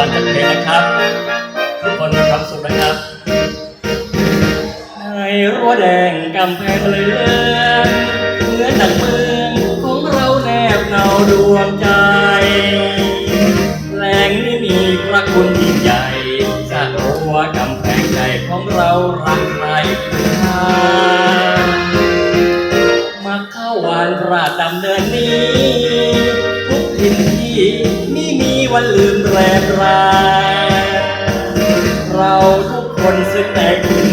วันจัดเพลงนะครับ ทุกคนมีความสุขนะครับ ในรั้วแดงกำแพงเหลืองเหมือนดังเมืองของเราแนบเนาดวงใจแหล่งนี้มีพระคุณยิ่งใหญ่สร้างรั้วกำแพงใจของเรารักใครค่ามาเข้าวันราชดำเนินนี้ทุกทินที่ วันลืมแรงรายเราทุกคนซึ่งได้คุณ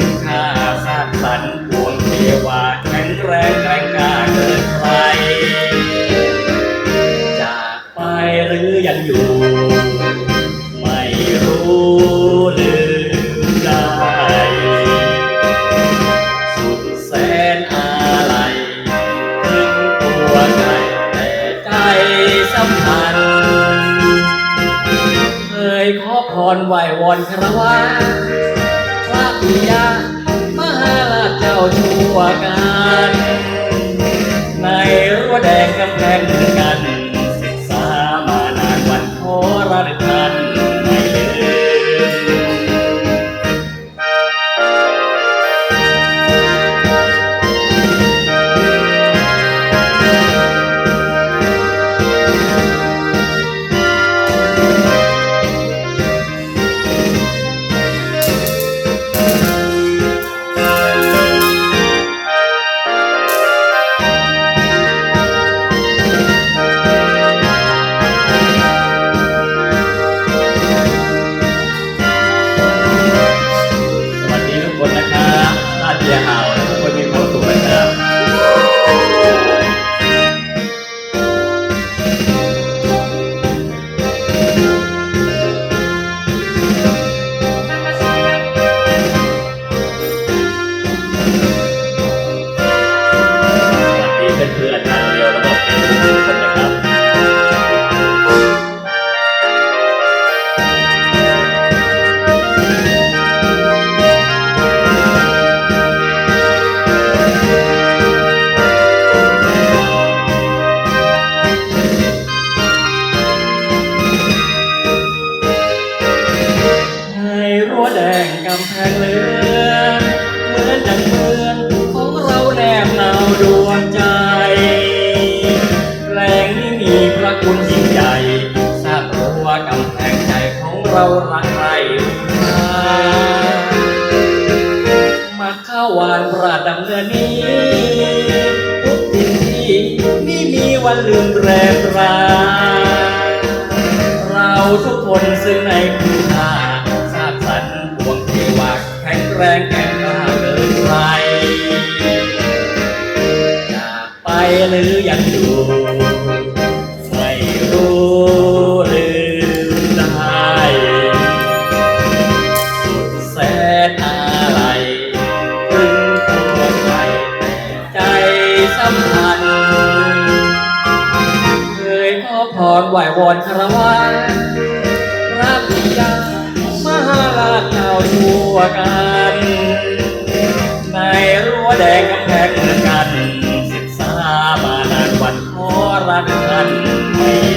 อนไหววอนคารวะพระปิยามหาลาชเจ้าชั่วการ ในรั้วแดงกำแพง เรารักใครมาข้าวานประดำเนินนี้ทุกทินที่ไม่มีวันลืมแรงราเราทุกคนซึ่งในคุณค่าสร้างสรรค์พวงเทวาแข็งแรงแกร่งกล้าเกินใครจากไปหรือยังอยู่ พรไหววอนคารวะรับยามหาราชเาทั่วกันในรั้วแดงกำแพงกันสิบสาบานาวันขอรักกันไม่